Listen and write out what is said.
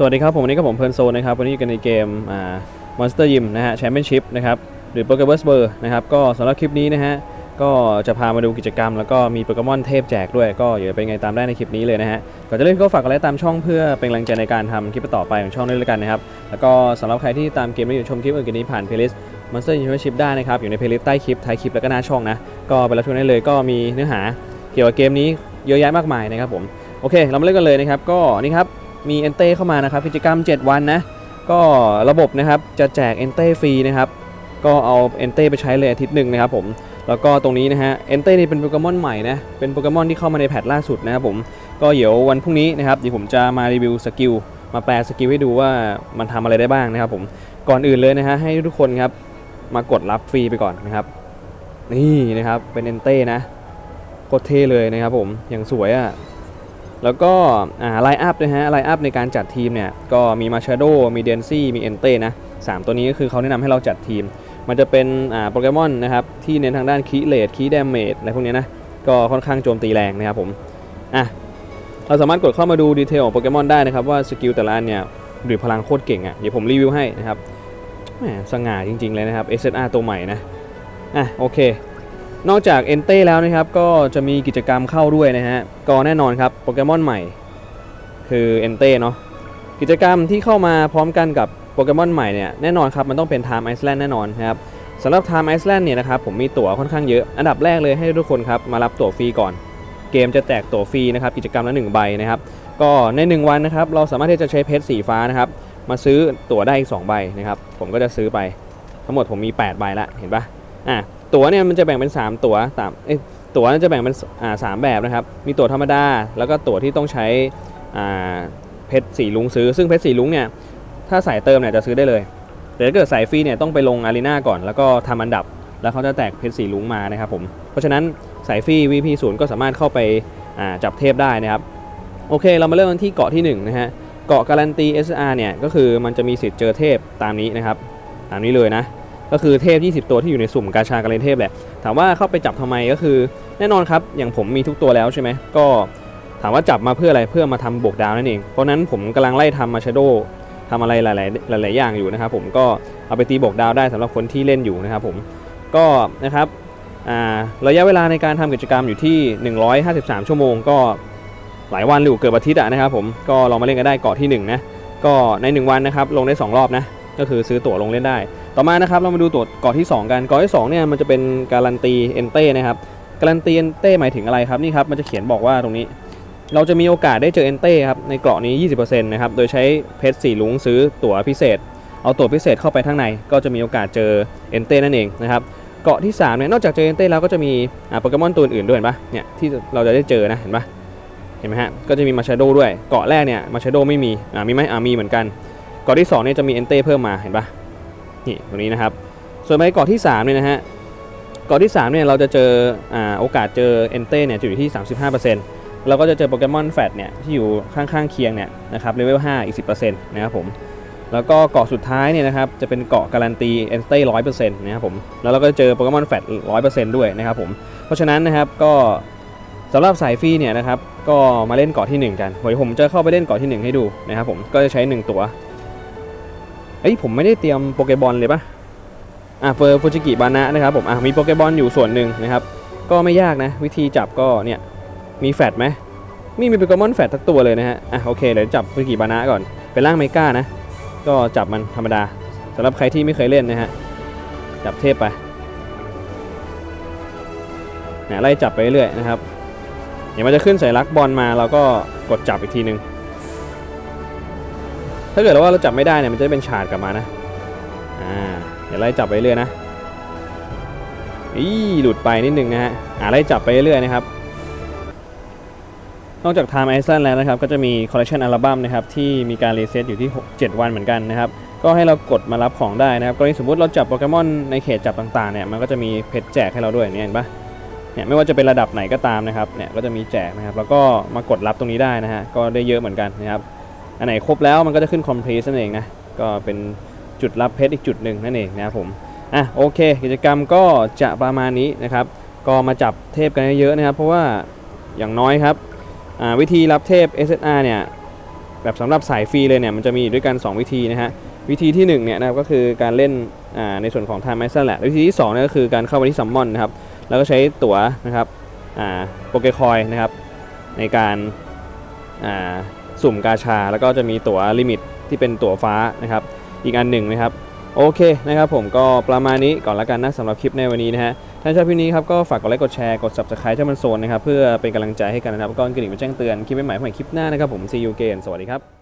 สวัสดีครับผมวันนี้ก็ผมเพลิร์นโซนนะครับวันนี้อยู่กันในเกมอ่า Monster Gym นะฮะแชมเปี้ยนชิพนะครับหรือโปเกมอนเบอร์นะครับก็สำหรับคลิปนี้นะฮะก็จะพามาดูกิจกรรม แล้วก็มีโปเกมอนเทพแจกด้วย ก็อย่าเป็นไงตามได้ในคลิปนี้เลยนะฮะก่อนจะเล่นก็ฝากกดไลค์ตามช่องเพื่อเป็นกำลังใจในการทำคลิปต่อไปของช่องด้วยล้วกันนะครับแล้วก็สำหรับใครที่ตามเกมและอยู่ชมคลิปอื่นกันนี้ผ่านเพลย์ลิสต์ Monster Gym Championship ได้นะครับอยู่ในเพลย์ลิสต์ใต้คลิปท้ายคลิปแล้วก็หน้าช่องนะก็ไปรับชมได้เลยก็มีเนื้อหา เกี่ยวกับเกมนี้เยอะแยะมากมายนะครับผมโอเค เรามาเล่นกันเลยนะครับก็นี่ครับ มีเอนเต้เข้ามานะครับกิจกรรม 7 วันนะก็ระบบนะครับจะแจกเอนเต้ฟรีนะครับก็เอาเอนเต้ไปใช้เลยอาทิตย์หนึ่งนะครับผมแล้วก็ตรงนี้นะฮะเอนเต้นี่เป็นโปเกมอนใหม่นะเป็นโปเกมอนที่เข้ามาในแพทล่าสุดนะครับผมก็เดี๋ยววันพรุ่งนี้นะครับเดี๋ยวผมจะมารีวิวสกิลมาแปลสกิลให้ดูว่ามันทำอะไรได้บ้างนะครับผมก่อนอื่นเลยนะฮะให้ทุกคนครับมากดรับฟรีไปก่อนนะครับ นี่นะครับเป็นเอนเต้นะโคตรเท่เลยนะครับผมอย่างสวยอะ่ะ แล้วก็ไลน์อัพนะฮะไลน์อัพในการจัดทีมเนี่ยก็มีมาชาโดมีเดนซี่มีเอนเต้นะสามตัวนี้ก็คือเขาแนะนำให้เราจัดทีม มันจะเป็นโปเกมอนนะครับที่เน้นทางด้านคีเลดคีดาเมจอะไรพวกนี้นะก็ค่อนข้างโจมตีแรงนะครับผมอะเราสามารถกดเข้ามาดูดีเทลของโปเกมอนได้นะครับว่าสกิลแต่ละอันเนี่ยหรือพลังโคตรเก่งอะเดี๋ยวผมรีวิวให้นะครับแหมสง่าจริงๆเลยนะครับ SSR ตัวใหม่นะอะโอเค นอกจากเอนเต้แล้วนะครับ ก็จะมีกิจกรรมเข้าด้วยนะฮะ ก็แน่นอนครับโปเกมอนใหม่ คือเอนเต้เนาะกิจกรรมที่เข้ามาพร้อมกันกับโปเกมอนใหม่เนี่ยแน่นอนครับมันต้องเป็น Time Iceland แน่นอนครับสำหรับ Time Iceland เนี่ยนะครับผมมีตั๋วค่อนข้างเยอะ อันดับแรกเลยให้ทุกคนครับมารับตั๋วฟรีก่อน เกมจะแจกตั๋วฟรีนะครับกิจกรรมละ1ใบนะครับก็ใน 1 วันนะครับเราสามารถที่จะใช้เพชรสีฟ้านะครับมาซื้อตั๋วได้อีก2ใบนะครับผมก็จะซื้อไปทั้งหมดผมมี 8 ใบละเห็นปะอะ ตั๋วเนี่ยมันจะแบ่งเป็น 3 ตั๋วตามเอ้ตั๋วเนี่ยจะแบ่งเป็นอ่าสามแบบนะครับ มีตั๋วธรรมดา แล้วก็ตั๋วที่ต้องใช้อ่าเพชรสีลุงซื้อ ซึ่งเพชรสีลุงเนี่ยถ้าสายเติมเนี่ยจะซื้อได้เลยแต่ถ้าเกิดสายฟรีเนี่ยต้องไปลงอารีนาก่อน แล้วก็ทำอันดับ แล้วเขาจะแตกเพชรสีลุงมานะครับผมเพราะฉะนั้นสายฟรี VP 0ก็สามารถเข้าไปอ่าจับเทพได้นะครับโอเค เรามาเริ่มกันที่เกาะที่หนึ่งนะฮะเกาะการันตี SR เนี่ยก็คือมันจะมีสิทธิ์เจอเทพตามนี้นะครับ ตามนี้เลยนะ ก็คือเทพ 20 ตัวที่อยู่ในสุ่มกาชาการเลนเทพแหละ ถามว่าเข้าไปจับทำไมก็คือ แน่นอนครับ อย่างผมมีทุกตัวแล้วใช่ไหม ก็ถามว่าจับมาเพื่ออะไร เพื่อมาทำบวกดาวนั่นเอง เพราะนั้นผมกำลังไล่ทำมาชโดทำอะไรหลาย ๆ หลาย ๆ อย่างอยู่นะครับผม ก็เอาไปตีบวกดาวได้สำหรับคนที่เล่นอยู่นะครับผม ก็นะครับระยะเวลาในการทำกิจกรรมอยู่ที่ 153 ชั่วโมง ก็หลายวันอยู่เกือบอาทิตย์นะครับผม ก็ลองมาเล่นกันได้เกาะที่หนึ่งนะ ก็ในหนึ่งวันนะครับลงได้สองรอบนะ ก็คือซื้อตั๋วลงเล่นได้ ต่อมานะครับเรามาดูตัวเกาะที่ 2 กันเกาะที่2เนี่ยมันจะเป็นการันตีเอนเต้นะครับการันตีเอนเต้หมายถึงอะไรครับนี่ครับมันจะเขียนบอกว่าตรงนี้ เราจะมีโอกาสได้เจอเอนเต้ครับในเกราะนี้ 20%นะครับโดยใช้เพชรสีลุงซื้อตั๋วพิเศษ เอาตั๋วพิเศษเข้าไปข้างใน ก็จะมีโอกาสเจอเอนเต้นั่นเองนะครับเกาะที่3เนี่ยนอกจากเจอเอนเต้แล้วก็จะมีโปเกมอนตัวอื่นด้วยเห็นปะเนี่ยที่เราจะได้เจอนะเห็นปะเห็นไหมฮะก็จะมีมาชาโดด้วยเกาะแรกเนี่ยมาชาโดไม่มีอ่ามีไหมอ่ามีเหมือนกันเกาะที่2เนี่ยจะมีเอนเต้เพิ่มมาเห็นปะ นี่ตรงนี้นะครับ ส่วนในเกาะที่3เนี่ยนะฮะเกาะที่3เนี่ยเราจะเจออ่าโอกาสเจอเอนเต้เนี่ยจะอยู่ที่ 35%แล้วก็จะเจอโปเกมอนแฟตเนี่ยที่อยู่ข้างๆเคียงเนี่ยนะครับเลเวล5อีก 10%นะครับผมแล้วก็เกาะสุดท้ายเนี่ยนะครับจะเป็นเกาะการันตีเอนเต้ร้อยเปอร์เซ็นต์นะครับผมแล้วเราก็เจอโปเกมอนแฟตร้อยเปอร์เซ็นต์ด้วยนะครับผมเพราะฉะนั้นนะครับก็สำหรับสายฟรีเนี่ยนะครับก็มาเล่นเกาะทีหนึ่1 กันเดี๋ยวผมจะเข้าไปเล่นเกาะที่ 1 ให้ดูนะครับผมก็จะใช้ 1 ตัว เอ้ยผมไม่ได้เตรียมโปเกบอลเลยปะอะเฟอร์ฟูจิกิบานะนะครับผมอะมีโปเกบอลอยู่ส่วนหนึ่งนะครับ ก็ไม่ยากนะ วิธีจับก็เนี่ยมีแฟตไหมไมีมีโปเกมอนแฟตทักตัวเลยนะฮะอะโอเคเดี๋ยวจับฟูจิกิบานะก่อนเป็นร่างเมกานะ ก็จับมันธรรมดาสำหรับใครที่ไม่เคยเล่นนะฮะจับเทพไปเนี่ยไล่จับไปเรื่อยนะครับเดี๋ยวมันจะขึ้นสัญลักษณ์บอลมาเราก็กดจับอีกทีหนึ่ง ถ้าเกิดว่าเราจับไม่ได้เนี่ยมันจะเป็นฉาดกลับมานะ อ่า เดี๋ยวไล่จับไปเรื่อยนะอีหลุดไปนิดนึงนะฮะ อ่าไล่จับไปเรื่อยนะครับ นอกจาก Time i s l a n d แล้วนะครับ ก็จะมี Collection Album นะครับที่มีการรีเซ็ตอยู่ที่ 7 วันเหมือนกันนะครับ ก็ให้เรากดมารับของได้นะครับ กรณีสมมติเราจับโปเกมอนในเขตจับต่างๆเนี่ย มันก็จะมีเพชรแจกให้เราด้วยเนี่ยเห็นปะเนี่ยไม่ว่าจะเป็นระดับไหนก็ตามนะครับ เนี่ยก็จะมีแจกนะครับ แล้วก็มากดรับตรงนี้ได้นะฮะ ก็ได้เยอะเหมือนกันนะครับ อันไหนครบแล้วมันก็จะขึ้น complete นั่นเองนะ ก็เป็นจุดรับเพชรอีกจุดหนึ่งนั่นเองนะครับผม อะโอเค กิจกรรมก็จะประมาณนี้นะครับ ก็มาจับเทพกันเยอะๆนะครับ เพราะว่าอย่างน้อยครับ วิธีรับเทพ SSR เนี่ยแบบสำหรับสายฟรีเลยเนี่ยมันจะมีด้วยกัน 2 วิธีนะฮะวิธีที่1เนี่ยนะครับก็คือการเล่นในส่วนของ Time Master แหละ วิธีที่2เนี่ยก็คือการเข้าไปที่ Summon นะครับแล้วก็ใช้ตั๋วนะครับโปเกคอยนะครับในการอ่า สุ่มกาชา แล้วก็จะมีตั๋วลิมิตที่เป็นตั๋วฟ้านะครับ อีกอันหนึ่งนะครับ โอเคนะครับผมก็ประมาณนี้ก่อนละกันนะสำหรับคลิปในวันนี้นะฮะถ้าชอบคลิปนี้ครับก็ฝากกดไลค์กดแชร์กด subscribe ถ้ามันโซนนะครับเพื่อเป็นกำลังใจให้กันนะครับก็กระดิ่งมาแจ้งเตือนคลิปใหม่ๆใหม่คลิปหน้านะครับผม see you again สวัสดีครับ